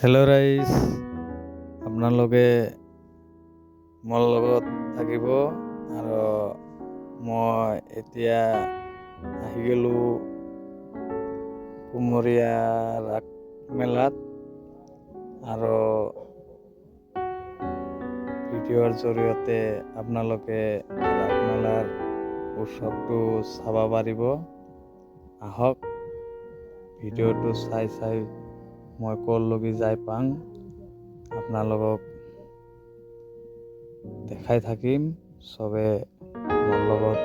Hello' ৰাইজ আপোনালোকে মোৰ লগত থাকিব আৰু মই এতিয়া আহি গ'লোঁ কুমৰীয়া ৰাস মেলাত আৰু ভিডিঅ'ৰ জৰিয়তে আপোনালোকে ৰাস মেলাৰ উৎসৱটো চাব পাৰিব। আহক, ভিডিঅ'টো চাই চাই মই ক'লৈকে যাই পাং আপোনালোকক দেখাই থাকিম, চবে মোৰ লগত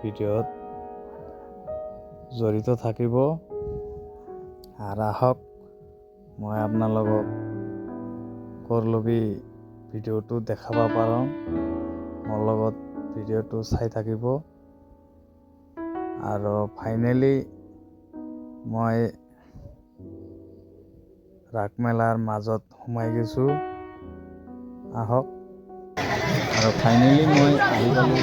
ভিডিঅ'ত জড়িত থাকিব। আৰু আহক মই আপোনালোকক ক'লৈকে ভিডিঅ'টো দেখাব পাৰোঁ, মোৰ লগত ভিডিঅ'টো চাই থাকিব। আৰু ফাইনেলি, মই ৰাস মেলাৰ মাজত সোমাই গৈছোঁ। আহক। আৰু ফাইনেলি মই আহি পালোঁ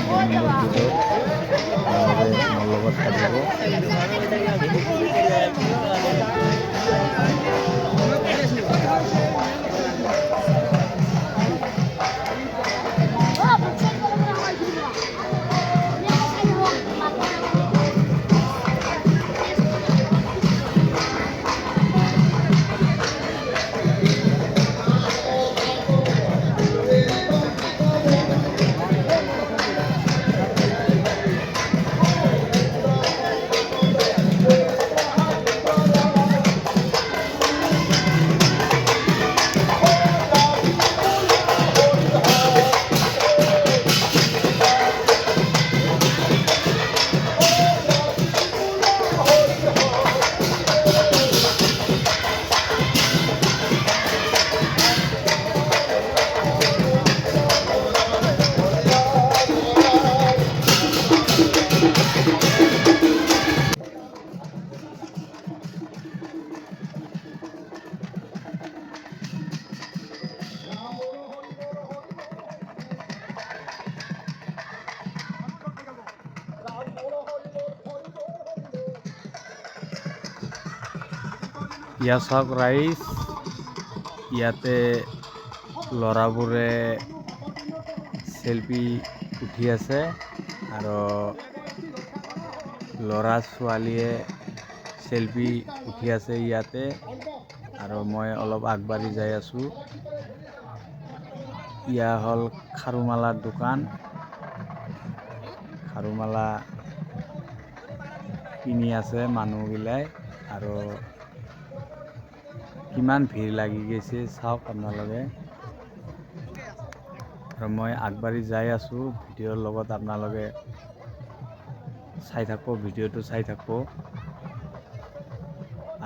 ইয়া চাওক ৰাইজ ইয়াতে ল'ৰাবোৰে চেলফি উঠি আছে আৰু ল'ৰা ছোৱালীয়ে চেলফি উঠি আছে ইয়াতে আৰু মই অলপ আগবাঢ়ি যাই আছোঁ। ইয়া হ'ল খাৰুমালাৰ দোকান। খাৰুমালা কিনি আছে মানুহগিলাই আৰু কিমান ভিৰ লাগি গৈছে চাওক আপোনালোকে। আৰু মই আগবাঢ়ি যাই আছোঁ, ভিডিঅ'ৰ লগত আপোনালোকে চাই থাকিব, ভিডিঅ'টো চাই থাকিব।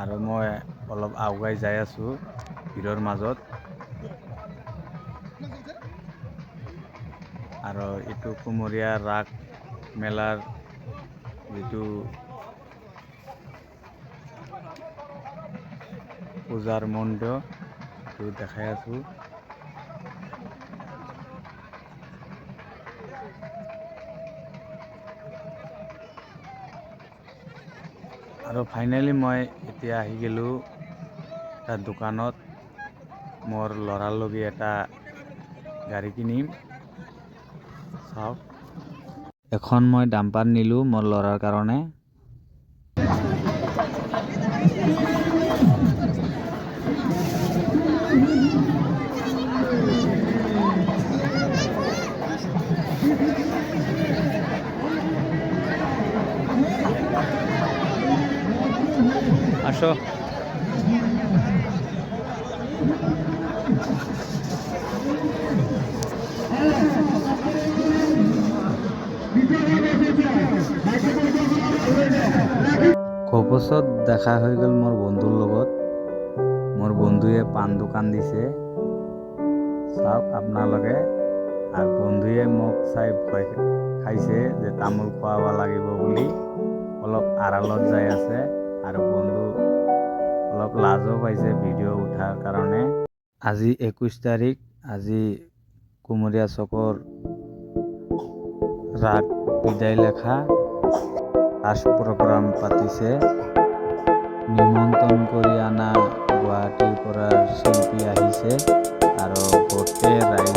আৰু মই অলপ আগুৱাই যাই আছোঁ ভিৰৰ মাজত। আৰু এইটো কুমৰীয়া ৰাস মেলাৰ যিটো পূজাৰ সেইটো দেখাই আছোঁ। আৰু ফাইনেলি মই এতিয়া আহি গ'লোঁ এটা দোকানত। মোৰ ল'ৰাৰ লগে এটা গাড়ী কিনিম। চাওক। এখন মই ডাম্পাৰ নিলোঁ মোৰ ল'ৰাৰ কাৰণে। আসো। দেখা হৈ গ'ল মোৰ বন্ধুৰ লগত। মোৰ বন্ধুৱে পাণ দোকান দিছে। চাওক আপোনালোকে। আৰু বন্ধুৱে মোক চাই ভয় খাইছে যে তামোল খোৱাব লাগিব বুলি। অলপ আড়ালত যাই আছে আৰু বন্ধু অলপ লাজো পাইছে ভিডিঅ' উঠাৰ কাৰণে। আজি একৈছ তাৰিখ, আজি কুমৰীয়া চকৰ ৰাগ বিদায় লেখা। লাষ্ট প্ৰগ্ৰাম পাতিছে। নিমন্ত্ৰণ কৰি অনা গুৱাহাটীৰ পৰা শিল্পী আহিছে আৰু গোটেই ৰাইজে